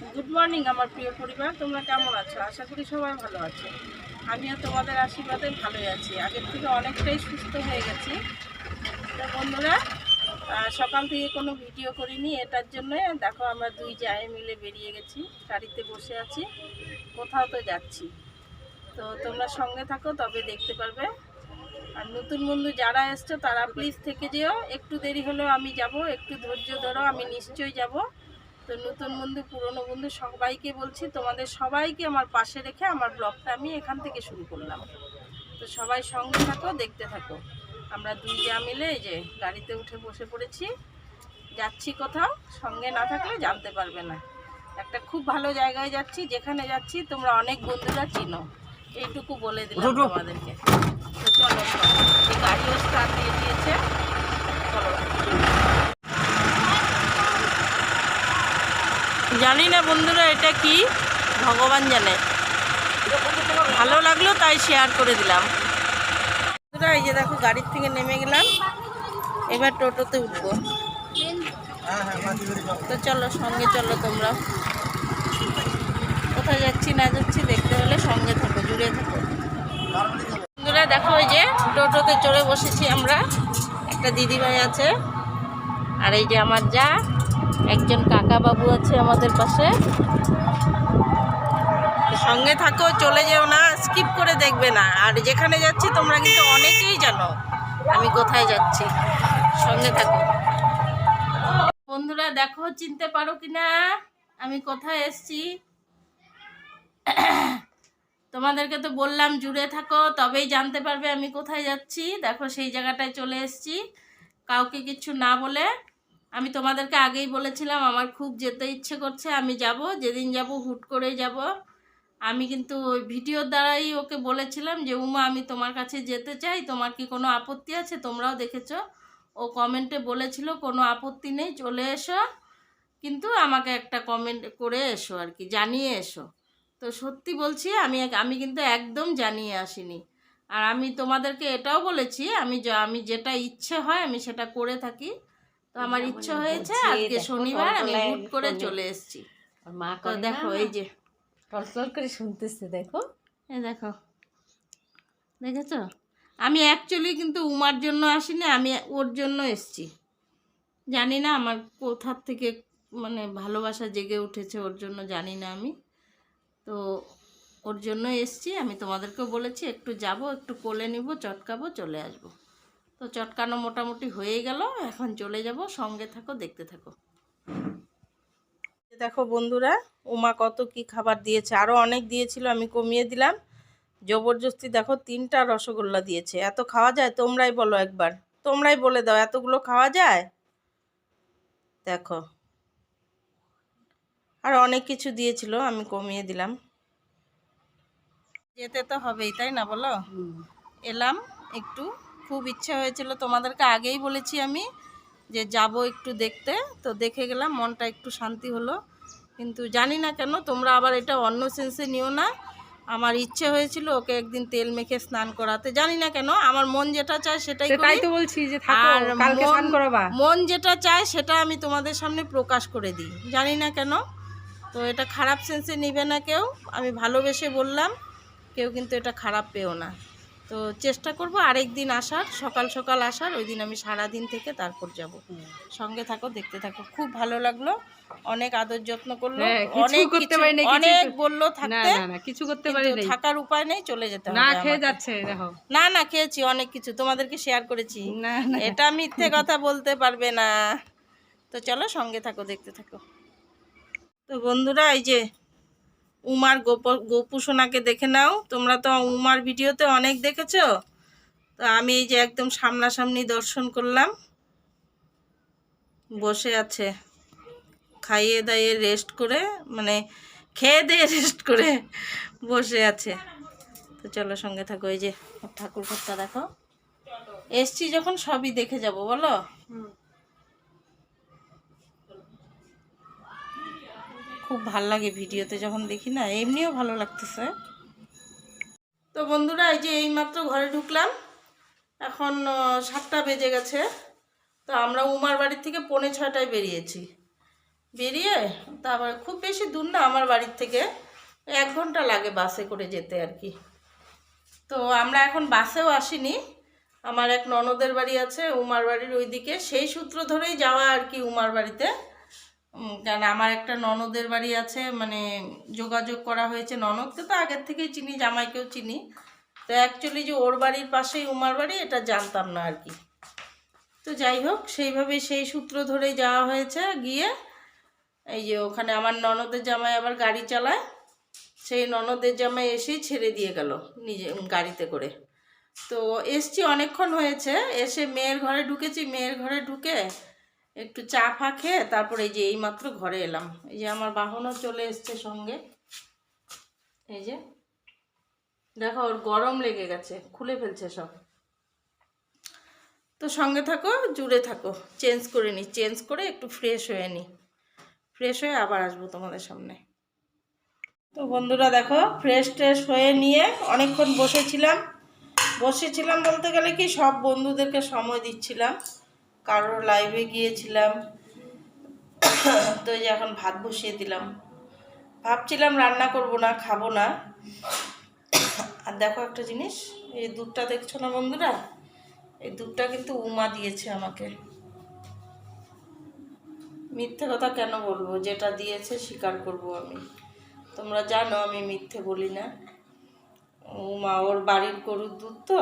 Good morning আমার প্রিয় পরিবার। তোমরা কেমন আছো? আশা করি সবাই ভালো আছো। আমিও তোমাদের আশীর্বাদে ভালোই আছি। আগের থেকে অনেকটাই সুস্থ হয়ে গেছি। তো বন্ধুরা সকাল থেকে কোনো ভিডিও করিনি। এটার জন্য দেখো আমরা দুই জায়ে মিলে বেরিয়ে গেছি। গাড়িতে বসে আছি। কোথাও তো যাচ্ছি। তো তোমরা সঙ্গে থাকো, তবে দেখতে পারবে। আর নতুন বন্ধু যারা এসছো, তারা প্লিজ থেকে যেও। একটু দেরি হলেও আমি যাব। একটু ধৈর্য ধরো, আমি নিশ্চয়ই যাব। তো নতুন বন্ধু পুরনো বন্ধু সবাইকে বলছি তোমাদের সবাইকে আমার পাশে রেখে আমার ব্লগটা আমি এখান থেকে শুরু করলাম। তো সবাই সঙ্গে থাকো দেখতে থাকো। আমরা দুই যা মিলে এই যে গাড়িতে উঠে বসে পড়েছি। যাচ্ছি কোথাও সঙ্গে না থাকলে জানতে পারবে না। একটা খুব ভালো জায়গায় যাচ্ছি যেখানে যাচ্ছি তোমরা অনেক বন্ধুরা চিনো। এইটুকু বলে দিলাম তোমাদেরকে। তো চলো এই গাড়িও স্টার্ট দিয়ে দিয়েছে। জানি না বন্ধুরা, এটা কি? ভগবান জানে। ভালো লাগল, তাই শেয়ার করে দিলাম। বন্ধুরা, এই যে দেখো, গাড়ির থেকে নেমে গেলাম। এবার টোটোতে উঠবো। তো চলো, সঙ্গে চলো তোমরা। কোথায় যাচ্ছি, না যাচ্ছি, দেখতে হলে সঙ্গে থাকো, জুড়ে থাকো। বন্ধুরা, দেখো ওই যে টোটোতে চড়ে বসেছি আমরা। একটা দিদিভাই আছে, আর এই যে আমার যা। একজন কাকা বাবু আছে আমাদের পাশে। সঙ্গে থাকো, চলে যেও না স্কিপ করে দেখবে না। আর যেখানে যাচ্ছি, তোমরা কিন্তু অনেকেই জানো আমি কোথায় যাচ্ছি। সঙ্গে থাকো। বন্ধুরা, দেখো, চিনতে পারো কিনা? আমি কোথায় এসছি? তোমাদেরকে তো বললাম, জুড়ে থাকো, তবেই জানতে পারবে আমি কোথায় যাচ্ছি। দেখো, সেই জায়গাটায় চলে এসেছি। কাউকে কিছু না বলে। আমি তোমাদেরকে আগেই বলেছিলাম, আমার খুব যেতে ইচ্ছে করছে, আমি যাব, যেদিন যাব হুট করেই যাব। আমি কিন্তু ওই ভিডিওর দ্বারাই ওকে বলেছিলাম যে, উমা, আমি তোমার কাছে যেতে চাই, তোমার কি কোনো আপত্তি আছে? তোমরাও দেখেছ। ও কমেন্টে বলেছিল, কোনো আপত্তি নেই, চলে এসো। কিন্তু আমাকে একটা কমেন্ট করে এসো আর কি, জানিয়ে এসো। তো সত্যি বলছি, আমি আমি কিন্তু একদম জানিয়ে আসিনি। আর আমি তোমাদেরকে এটাও বলেছি, আমি আমি যেটা ইচ্ছে হয়, আমি সেটা করে থাকি। তো আমার ইচ্ছে হয়েছে আজকে শনিবার আমি হুট করে চলে এসেছি। মা তো দেখো এই যে টলটল করে শুনতেছে দেখো। এই দেখো দেখেছ? আমি অ্যাকচুয়ালি কিন্তু উমার জন্য আসিনি আমি ওর জন্য এসছি। জানি না আমার কোথার থেকে মানে ভালোবাসা জেগে উঠেছে ওর জন্য জানি না আমি। তো ওর জন্য এসছি আমি তোমাদেরকেও বলেছি একটু যাব একটু কোলে নিব চটকাবো চলে আসব। তো চটকানো মোটামুটি হয়ে গেল এখন চলে যাব সঙ্গে থাকো দেখতে থাকো। দেখো বন্ধুরা উমা কত কি খাবার দিয়েছে আরও অনেক দিয়েছিল আমি কমিয়ে দিলাম। জবরদস্তি দেখো তিনটা রসগোল্লা দিয়েছে। এত খাওয়া যায়? তোমরাই বলো একবার। তোমরাই বলে দাও এতগুলো খাওয়া যায়? দেখো। আর অনেক কিছু দিয়েছিল আমি কমিয়ে দিলাম। যেতে তো হবেই তাই না বলো? এলাম একটু। খুব ইচ্ছা হয়েছিল তোমাদেরকে আগেই বলেছি আমি যে যাব একটু দেখতে। তো দেখে গেলাম মনটা একটু শান্তি হলো। কিন্তু জানি না কেন তোমরা আবার এটা অন্য সেন্সে নিও না। আমার ইচ্ছে হয়েছিল ওকে একদিন তেল মেখে স্নান করাতে। জানি না কেন আমার মন যেটা চায় সেটাই সেটাই তো বলছি যে আর কালকে স্নান করাবা। মন যেটা চায় সেটা আমি তোমাদের সামনে প্রকাশ করে দিই। জানি না কেন তো এটা খারাপ সেন্সে নিবে না কেউ। আমি ভালোবেসে বললাম কেউ কিন্তু এটা খারাপ পেও না। তো চেষ্টা করব আরেক দিন আসার সকাল সকাল আসার ওই দিন আমি সারা দিন থেকে তারপর যাব। সঙ্গে থাকো দেখতে থাকো। খুব ভালো লাগল অনেক আদর যত্ন করল হ্যাঁ, অনেক করতে পারি না, অনেক বলল থাকতে না না কিছু করতে পারি থাকার উপায় নেই চলে যেতে হবে না খেয়ে যাচ্ছে দেখো। না না খেয়েছি অনেক কিছু তোমাদেরকে শেয়ার করেছি। না না। এটা মিথ্যে কথা বলতে পারবে না। তো চলো সঙ্গে থাকো দেখতে থাকো। তো বন্ধুরা এই যে উমার গোপ গোপু সোনাকে দেখে নাও। তোমরা তো উমার ভিডিওতে অনেক দেখেছ। তো আমি এই যে একদম সামনাসামনি দর্শন করলাম। বসে আছে। খাইয়ে দাইয়ে রেস্ট করে মানে খেয়ে দিয়ে রেস্ট করে বসে আছে। তো চলো সঙ্গে থাকো, এই যে ঠাকুর ঘরটা দেখো। এসছি যখন সবই দেখে যাব, বলো? খুব ভালো লাগে ভিডিওতে যখন দেখি না, এমনিও ভালো লাগতেছে। তো বন্ধুরা, এই যে এইমাত্র ঘরে ঢুকলাম। এখন সাতটা বেজে গেছে। তো আমরা উমার বাড়ির থেকে পৌনে ছয়টায় বেরিয়েছি। বেরিয়ে, তারপর খুব বেশি দূর না আমার বাড়ির থেকে, এক ঘণ্টা লাগে বাসে করে যেতে আর কি। তো আমরা এখন বাসেও আসিনি। আমার এক ননদের বাড়ি আছে, উমার বাড়ির ওইদিকে। সেই সূত্র ধরেই যাওয়া আর কি উমার বাড়িতে। কারণ আমার একটা ননদের বাড়ি আছে মানে যোগাযোগ করা হয়েছে ননদকে তো আগের থেকেই চিনি, জামাইকেও চিনি। তো অ্যাকচুয়ালি যে ওর বাড়ির পাশেই উমার বাড়ি, এটা জানতাম না আর কি। তো যাই হোক, সেইভাবে সেই সূত্র ধরেই যাওয়া হয়েছে। গিয়ে এই যে ওখানে আমার ননদের জামাই আবার গাড়ি চালায়। সেই ননদের জামাই এসেই ছেড়ে দিয়ে গেল নিজে, গাড়িতে করে। তো এসছি, অনেকক্ষণ হয়েছে। এসে মেয়ের ঘরে ঢুকেছি। মেয়ের ঘরে ঢুকে একটু চা ফা খেয়ে তারপরে এই যে এইমাত্র ঘরে এলাম। এই যে আমার বাহনও চলে এসছে সঙ্গে। এই যে, দেখো ওর গরম লেগে গেছে, খুলে ফেলছে সব। তো সঙ্গে থাকো, জুড়ে থাকো, চেঞ্জ করে নিই চেঞ্জ করে একটু ফ্রেশ হয়ে নিই ফ্রেশ হয়ে আবার আসব তোমাদের সামনে। তো বন্ধুরা দেখো ফ্রেশ ট্রেশ হয়ে নিয়ে অনেকক্ষণ বসেছিলাম। বসেছিলাম বলতে গেলে কি, সব বন্ধুদেরকে সময় দিচ্ছিলাম। কারোর লাইভে গিয়েছিলাম। তো এই যে এখন ভাত বসিয়ে দিলাম। ভাবছিলাম রান্না করব না, খাব না। আর দেখো একটা জিনিস, এই দুধটা দেখছ না বন্ধুরা? এই দুধটা কিন্তু উমা দিয়েছে আমাকে। মিথ্যে কথা কেন বলব? যেটা দিয়েছে স্বীকার করব আমি। তোমরা জানো আমি মিথ্যে বলি না। উমা, ওর বাড়ির গরুর দুধ তো?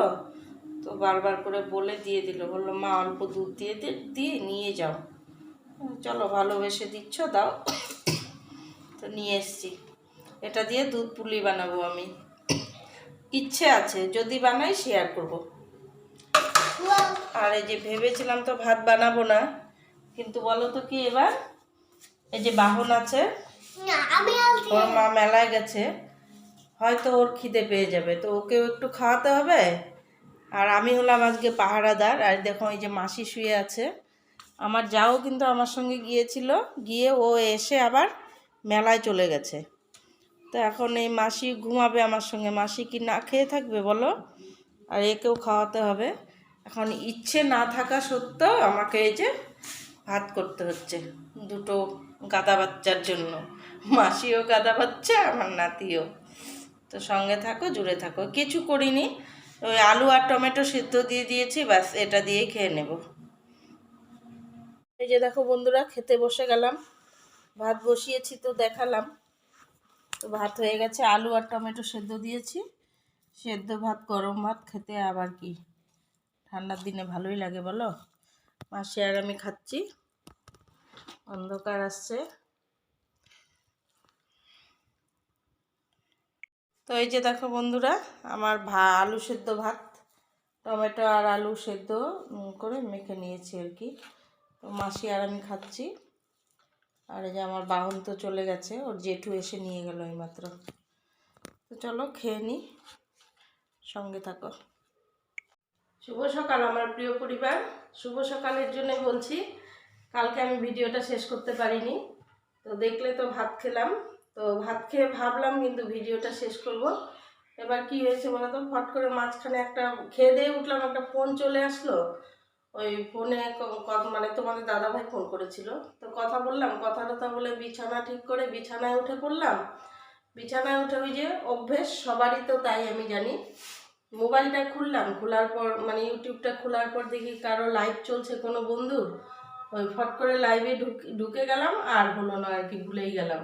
তো বারবার করে বলে দিয়ে দিল। বলল মা অল্প দুধ দিয়ে দে- দিয়ে নিয়ে যাও। চলো ভালোবেসে দিচ্ছ দাও। তো নিয়ে এসছি। এটা দিয়ে দুধ পুলি বানাবো আমি। ইচ্ছে আছে যদি বানাই শেয়ার করব। আর এই যে ভেবেছিলাম তো ভাত বানাবো না কিন্তু বলো তো কি এবার? এই যে বাহন আছে ওর মা মেলায় গেছে হয়তো ওর খিদে পেয়ে যাবে। তো ওকেও একটু খাওয়াতে হবে? আর আমি হলাম আজকে পাহারাদার, আর দেখো এই যে মাসি শুয়ে আছে। আমার যাও কিন্তু আমার সঙ্গে গিয়েছিল, গিয়ে ও এসে আবার মেলায় চলে গেছে। তো এখন এই মাসি ঘুমাবে আমার সঙ্গে। মাসি কি না খেয়ে থাকবে বলো? আর একেও খাওয়াতে হবে। এখন ইচ্ছে না থাকা সত্ত্বেও আমাকে এই যে ভাত করতে হচ্ছে দুটো গাদা বাচ্চার জন্য। মাসিও গাদা বাচ্চা, আমার নাতিও। তো সঙ্গে থাকো, জুড়ে থাকো। কিছু করিনি। ওই আলু আর টমেটো সিদ্ধ দিয়ে দিয়েছি, ব্যাস, এটা দিয়েই খেয়ে নেব। এই যে দেখো বন্ধুরা, খেতে বসে গেলাম। ভাত বসিয়েছি তো দেখালাম। তো ভাত হয়ে গেছে, আলু আর টমেটো সেদ্ধ দিয়েছি। সেদ্ধ ভাত, গরম ভাত, খেতে আবার কি? ঠান্ডার দিনে ভালোই লাগে বলো। মাসি আর আমি খাচ্ছি। অন্ধকার আসছে। তো এই যে দেখো বন্ধুরা, আমার ভা, আলু সেদ্ধ ভাত, টমেটো আর আলু সেদ্ধ করে মেখে নিয়েছি আর কি। তো মাসি আর আমি খাচ্ছি। আর এই যে আমার বাহন তো চলে গেছে, ওর জেঠু এসে নিয়ে গেল এইমাত্র। তো চলো খেয়ে নিই সঙ্গে থাকো। শুভ সকাল আমার প্রিয় পরিবার। শুভ সকালের জন্য বলছি, কালকে আমি ভিডিওটা শেষ করতে পারিনি। তো দেখলে তো ভাত খেলাম। তো ভাত খেয়ে ভাবলাম কিন্তু ভিডিওটা শেষ করব। এবার কি হয়েছে বলো তো ফট করে মাঝখানে একটা খেয়ে দিয়ে উঠলাম, একটা ফোন চলে আসলো। ওই ফোনে মানে তোমাদের দাদাভাই ফোন করেছিল। তো কথা বললাম কথা টথা বলে বিছানা ঠিক করে বিছানায় উঠে পড়লাম। বিছানায় উঠে ওই যে অভ্যেস, সবারই তো তাই আমি জানি। মোবাইলটা খুললাম, খোলার পর মানে ইউটিউবটা খোলার পর দেখি কারও লাইভ চলছে কোনো বন্ধুর। ওই ফট করে লাইভে ঢুকে গেলাম, আর হলো না, আর কি ভুলেই গেলাম।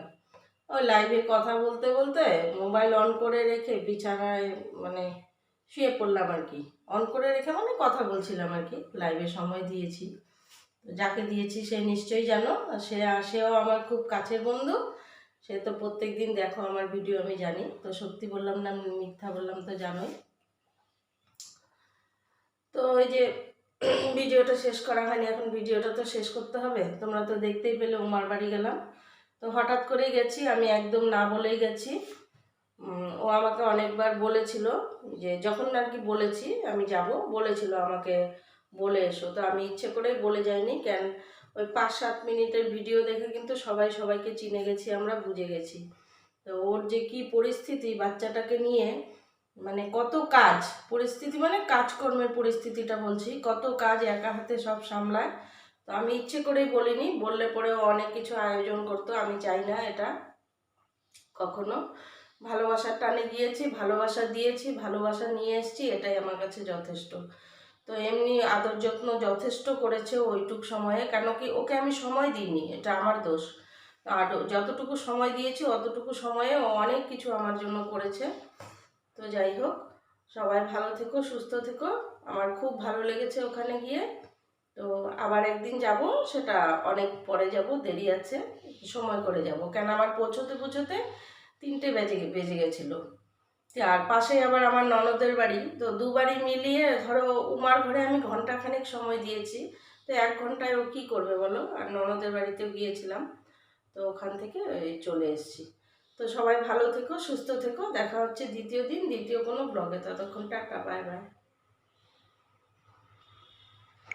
ওই লাইভে কথা বলতে বলতে মোবাইল অন করে রেখে বিছানায় মানে শুয়ে পড়লাম আর কি। অন করে রেখে মানে কথা বলছিলাম আর কি লাইভে সময় দিয়েছি। যাকে দিয়েছি সে নিশ্চয়ই জানো, সে সেও আমার খুব কাছের বন্ধু। সে তো প্রত্যেক দিন দেখো আমার ভিডিও আমি জানি। তো সত্যি বললাম না, মিথ্যা বললাম তো জানোই। তো ওই যে ভিডিওটা শেষ করা হয়নি, এখন ভিডিওটা তো শেষ করতে হবে। তোমরা তো দেখতেই পেলে উমার বাড়ি গেলাম। তো হঠাৎ করেই গেছি, আমি একদম না বলেই গেছি। ও আমাকে অনেকবার বলেছিল যে, যখন আর কি বলেছি, আমি যাব, বলেছিল আমাকে বলে এসো। তো আমি ইচ্ছে করেই বলে যাইনি, কেন ওই পাঁচ সাত মিনিটের ভিডিও দেখে কিন্তু সবাই সবাইকে চিনে গেছি, আমরা বুঝে গেছি। তো ওর যে কি পরিস্থিতি, বাচ্চাটাকে নিয়ে মানে কত কাজ, পরিস্থিতি মানে কাজকর্মের পরিস্থিতিটা বলছি, কত কাজ একা হাতে সব সামলায়। তো আমি ইচ্ছে করেই বলিনি, বললে পরেও অনেক কিছু আয়োজন করতো, আমি চাই না এটা কখনো। ভালোবাসার টানে গিয়েছি ভালোবাসা দিয়েছি, ভালোবাসা নিয়ে এসেছি, এটাই আমার কাছে যথেষ্ট। তো এমনি আদর যত্ন যথেষ্ট করেছে ওইটুক সময়ে, কেন কি ওকে আমি সময় দিইনি, এটা আমার দোষ। আর যতটুকু সময় দিয়েছি, অতটুকু সময়ে ও অনেক কিছু আমার জন্য করেছে। তো যাই হোক, সবাই ভালো থেকো, সুস্থ থেকো, আমার খুব ভালো লেগেছে ওখানে গিয়ে। তো আবার একদিন যাব, সেটা অনেক পরে যাব, দেরি আছে, সময় করে যাব। কেন আমার পৌঁছতে পৌঁছোতে তিনটে বেজে বেজে গেছিল। আর পাশে আবার আমার ননদের বাড়ি। তো দু বাড়ি মিলিয়ে ধরো উমার ঘরে আমি ঘন্টাখানেক সময় দিয়েছি। তো এক ঘন্টায় ও কী করবে বলো? আর ননদের বাড়িতেও গিয়েছিলাম। তো ওখান থেকে চলে এসেছি। তো সবাই ভালো থেকো, সুস্থ থেকো। দেখা হচ্ছে দ্বিতীয় দিন। দ্বিতীয় কোনো ব্লগে ততক্ষণ টাটা বাই বাই